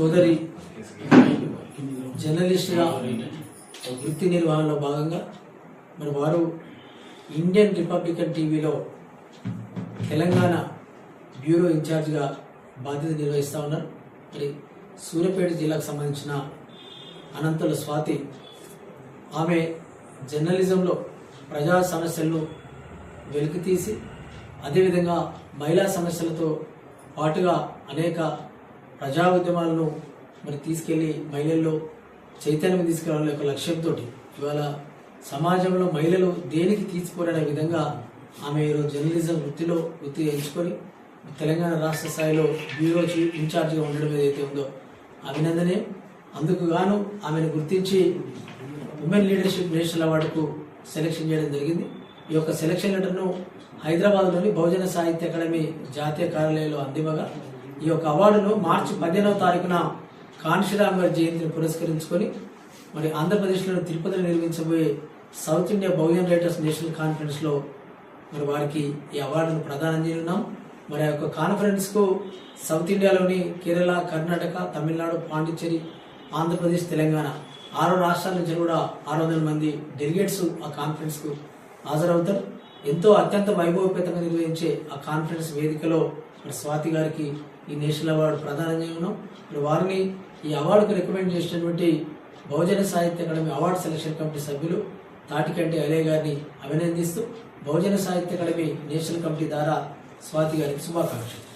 సోదరి జర్నలిస్ట్గా వృత్తి నిర్వహణలో భాగంగా మరి వారు ఇండియన్ రిపబ్లికన్ టీవీలో తెలంగాణ బ్యూరో ఇన్ఛార్జ్గా బాధ్యత నిర్వహిస్తూ ఉన్నారు. మరి సూర్యాపేట జిల్లాకు సంబంధించిన అనంతుల స్వాతి ఆమె జర్నలిజంలో ప్రజా సమస్యలను వెలికితీసి అదేవిధంగా మహిళా సమస్యలతో పాటుగా అనేక ప్రజా ఉద్యమాలను మరి తీసుకెళ్ళి మహిళల్లో చైతన్యం తీసుకురావాలనే ఒక లక్ష్యంతో ఇవాళ సమాజంలో మహిళలు దేనికి తీసిపోరనే విధంగా ఆమె ఈరోజు జర్నలిజం వృత్తిలో వృత్తి ఎంచుకొని తెలంగాణ రాష్ట్ర స్థాయిలో బ్యూరో చీఫ్ ఇన్ఛార్జిగా ఉండడం ఏదైతే ఉందో అభినందనే. అందుకు గాను ఆమెను గుర్తించి ఉమెన్ లీడర్షిప్ నేషనల్ అవార్డుకు సెలెక్షన్ చేయడం జరిగింది. ఈ యొక్క సెలక్షన్ లెటర్ను హైదరాబాద్లోని బహుజన సాహిత్య అకాడమీ జాతీయ కార్యాలయంలో అందివగా ఈ యొక్క అవార్డును మార్చి పదిహేనవ తారీఖున కాన్షీరామ్ గారి జయంతిని పురస్కరించుకొని మరి ఆంధ్రప్రదేశ్లోని తిరుపతిలో నిర్మించబోయే south India Bahujan writers national కాన్ఫరెన్స్లో మరి వారికి ఈ అవార్డును ప్రదానం చేయనున్నాం. మరి ఆ యొక్క కాన్ఫరెన్స్కు సౌత్ ఇండియాలోని కేరళ కర్ణాటక తమిళనాడు పాండిచ్చేరి ఆంధ్రప్రదేశ్ తెలంగాణ ఆరు రాష్ట్రాల నుంచి కూడా ఆరు వందల మంది డెలిగేట్స్ ఆ కాన్ఫరెన్స్కు హాజరవుతారు. ఎంతో అత్యంత వైభవపేతంగా నిర్వహించే ఆ కాన్ఫరెన్స్ వేదికలో మరి స్వాతి గారికి ఈ నేషనల్ అవార్డు ప్రదానం చేయడం మరి వారిని ఈ అవార్డుకు రికమెండ్ చేసినటువంటి బహుజన సాహిత్య అకాడమీ అవార్డు సెలక్షన్ కమిటీ సభ్యులు తాటికంటి అలే గారిని అభినందిస్తూ బహుజన సాహిత్య అకాడమీ నేషనల్ కమిటీ ద్వారా స్వాతి గారికి శుభాకాంక్షలు.